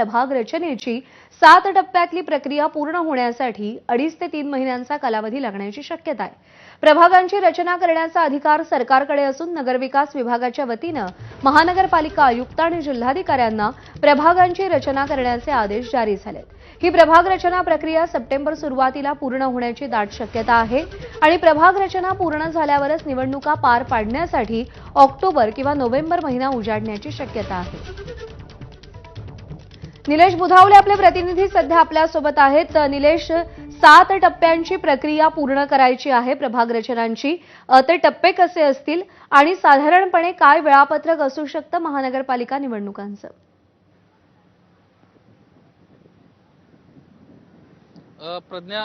प्रभाग रचनेची सात टप्प्यातली प्रक्रिया पूर्ण होण्यासाठी अडीच ते तीन महिन्यांचा कालावधी लागण्याची शक्यता आहे. प्रभागांची रचना करण्याचा अधिकार सरकारकडे असून नगरविकास विभागाच्या वतीनं महानगरपालिका आयुक्त आणि जिल्हाधिकाऱ्यांना प्रभागांची रचना करण्याचे आदेश जारी झालेत. ही प्रभाग रचना प्रक्रिया सप्टेंबर सुरुवातीला पूर्ण होण्याची दाट शक्यता आहे आणि प्रभाग रचना पूर्ण झाल्यावरच निवडणुका पार पाडण्यासाठी ऑक्टोबर किंवा नोव्हेंबर महिना उजाडण्याची शक्यता आहे. निलेश बुधावले आपले प्रतिनिधी सध्या आपल्यासोबत आहेत. निलेश सात टप्प्यांची प्रक्रिया पूर्ण करायची आहे प्रभाग रचनांची ते टप्पे कसे असतील? आणि साधारणपणे काय वेळापत्रक असू शकतं महानगरपालिका निवडणुकांचं? प्रज्ञा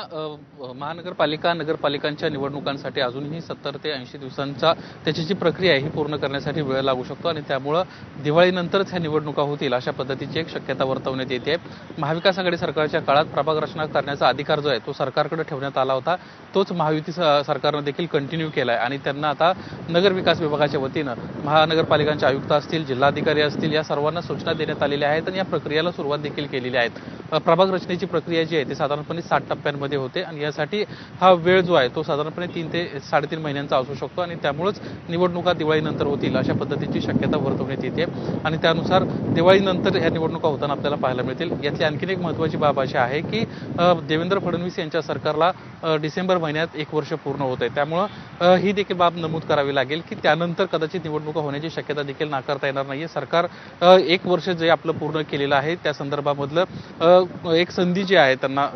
महानगरपालिका नगरपालिकांच्या निवडणुकांसाठी अजूनही सत्तर ते ऐंशी दिवसांचा त्याची जी प्रक्रिया आहे ही पूर्ण करण्यासाठी वेळ लागू शकतो आणि त्यामुळं दिवाळीनंतरच ह्या निवडणुका होतील अशा पद्धतीची एक शक्यता वर्तवण्यात येते. महाविकास आघाडी सरकारच्या काळात प्रभाग रचना करण्याचा अधिकार जो आहे तो सरकारकडे ठेवण्यात आला होता. तोच महायुती स- सरकारनं देखील कंटिन्यू केला आहे आणि त्यांना आता नगर विकास विभागाच्या वतीनं महानगरपालिकांचे आयुक्त असतील जिल्हाधिकारी असतील या सर्वांना सूचना देण्यात आलेल्या आहेत आणि या प्रक्रियेला सुरुवात देखील केलेली आहे. प्रभाग रचनेची प्रक्रिया जी आहे ती साधारणपणे सात टप्प्यांमध्ये होते आणि यासाठी हा वेळ जो आहे तो साधारणपणे तीन ते साडेतीन महिन्यांचा असू शकतो आणि त्यामुळेच निवडणुका दिवाळीनंतर होतील अशा पद्धतीची शक्यता वर्तवण्यात येते. आणि त्यानुसार दिवाळीनंतर ह्या निवडणुका होताना आपल्याला पाहायला मिळतील. यातली आणखीन एक महत्त्वाची बाब अशी आहे की देवेंद्र फडणवीस यांच्या सरकारला डिसेंबर महिन्यात एक वर्ष पूर्ण होत आहे. त्यामुळं ही देखील बाब नमूद करावी लागेल की त्यानंतर कदाचित निवडणुका होण्याची शक्यता देखील नाकारता येणार नाहीये. सरकार एक वर्ष जे आपलं पूर्ण केलेलं आहे त्या संदर्भामधलं एक संधी जी आहे त्यांना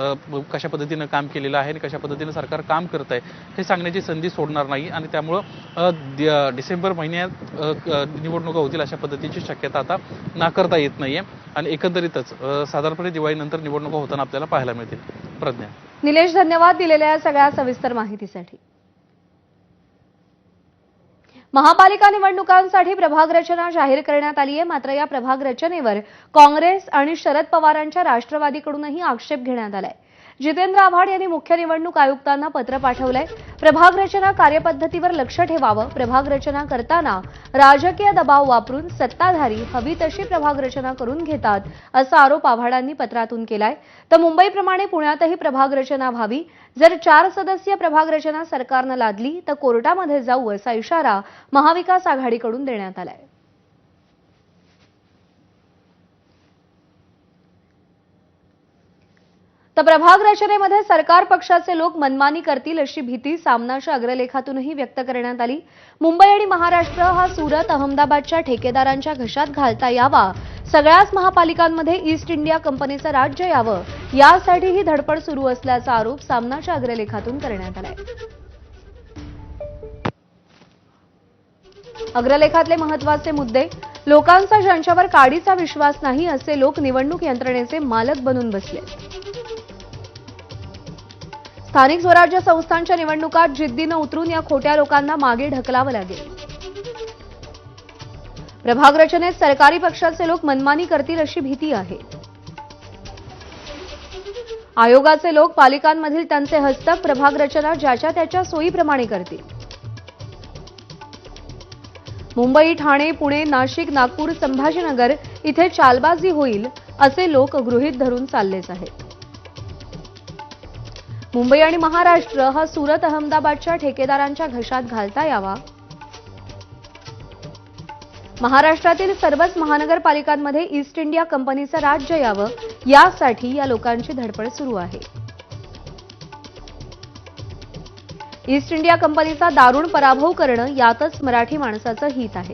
कशा पद्धतीनं काम केलेलं आहे आणि कशा पद्धतीनं सरकार काम करत आहे हे सांगण्याची संधी सोडणार नाही आणि त्यामुळं डिसेंबर महिन्यात निवडणुका होतील अशा पद्धतीची शक्यता आता नाकारता येत नाहीये आणि एकंदरीतच साधारणपणे दिवाळीनंतर निवडणुका होताना आपल्याला पाहायला मिळतील. प्रज्ञा. निलेश धन्यवाद दिलेल्या या सगळ्या सविस्तर माहितीसाठी. महापालिका निवडणुकांसाठी प्रभाग रचना जाहीर करण्यात आली आहे. मात्र या प्रभाग रचनेवर काँग्रेस आणि शरद पवारांच्या राष्ट्रवादीकडूनही आक्षेप घेण्यात आलाय. जितेंद्र आव्हाड यांनी मुख्य निवडणूक आयुक्तांना पत्र पाठवलंय. प्रभाग रचना कार्यपद्धतीवर लक्ष ठेवावं. प्रभाग रचना करताना राजकीय दबाव वापरून सत्ताधारी हवी तशी प्रभाग रचना करून घेतात असा आरोप आव्हाडांनी पत्रातून केलाय. तर मुंबईप्रमाणे पुण्यातही प्रभाग रचना व्हावी. जर चार सदस्यीय प्रभाग रचना सरकारनं लादली तर कोर्टामध्ये जाऊ असा इशारा महाविकास आघाडीकडून देण्यात आलाय. तर प्रभाग रचनेमध्ये सरकार पक्षाचे लोक मनमानी करतील अशी भीती सामनाच्या अग्रलेखातूनही व्यक्त करण्यात आली. मुंबई आणि महाराष्ट्र हा सुरत अहमदाबादच्या ठेकेदारांच्या घशात घालता यावा. सगळ्याच महापालिकांमध्ये ईस्ट इंडिया कंपनीचं राज्य यावं. यासाठी ही धडपड सुरू असल्याचा आरोप सामनाच्या अग्रलेखातून करण्यात आलाय. अग्रलेखातले महत्त्वाचे मुद्दे. लोकांचा ज्यांच्यावर काडीचा विश्वास नाही असे लोक निवडणूक यंत्रणेचे मालक बनून बसले. स्थानिक स्वराज्य संस्थांच्या निवडणुकात जिद्दीनं उतरून या खोट्या लोकांना मागे ढकलावं लागेल. प्रभाग रचनेत सरकारी पक्षाचे लोक मनमानी करतील अशी भीती आहे. आयोगाचे लोक पालिकांमधील त्यांचे हस्तक प्रभाग रचना ज्याच्या त्याच्या सोयीप्रमाणे करतील. मुंबई ठाणे पुणे नाशिक नागपूर संभाजीनगर इथे चालबाजी होईल असे लोक गृहीत धरून चाललेच आहेत. मुंबई आणि महाराष्ट्र हा सुरत अहमदाबादच्या ठेकेदारांच्या घशात घालता यावा. महाराष्ट्रातील सर्वच महानगरपालिकांमध्ये ईस्ट इंडिया कंपनीचं राज्य यावं यासाठी या लोकांची धडपड सुरू आहे. ईस्ट इंडिया कंपनीचा दारुण पराभव करणं यातच मराठी माणसाचं हित आहे.